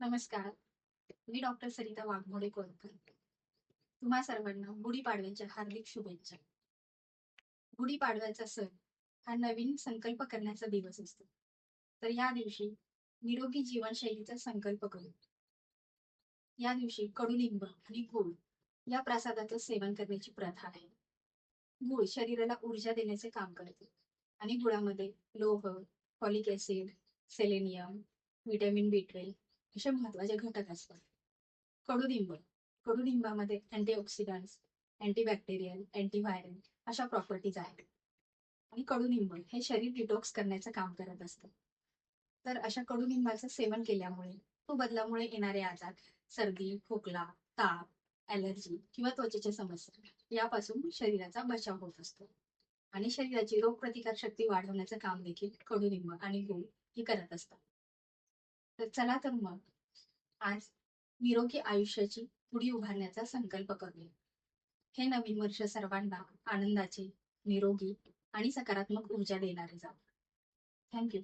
नमस्कार. मी डॉक्टर सरिता वाघमोडे कोलकर तुम्हा सर्वांना गुढीपाडव्याच्या हार्दिक शुभेच्छा. गुढीपाडव्याचा सण हा नवीन संकल्प करण्याचा दिवस असतो. तर या दिवशी निरोगी जीवनशैलीचा संकल्प करू. या दिवशी कडुलिंब आणि गुळ या प्रसादाचं सेवन करण्याची प्रथा आहे. गुळ शरीराला ऊर्जा देण्याचे काम करते आणि गुळामध्ये लोह folic acid selenium vitamin B twelve असे म्हणजे महत्त्वाचे घटक असतात. कडुलिंब कडुलिंबामध्ये अँटीऑक्सिडंट्स अँटीबॅक्टेरियल अँटीव्हायरल अशा प्रॉपर्टीज आहेत. आणि कडुलिंब हे शरीर डिटॉक्स करण्याचं काम करत असतं. तर अशा कडुलिंबाचं सेवन केल्यामुळे तो बदलामुळे येणारे आजार सर्दी खोकला ताप ॲलर्जी किंवा त्वचेच्या समस्या यापासून शरीराचा बचाव होत असतो. आणि शरीराची रोगप्रतिकार शक्ती वाढवण्याचं काम देखील कडुलिंब आणि गुळ ही करत असतात. तर चला तर मग. आज निरोगी आयुष्याची पुढी उभारण्याचा संकल्प करूया. हे नवीन वर्ष सर्वांना आनंदाचे निरोगी आणि सकारात्मक ऊर्जा देणारे जाऊ थँक्यू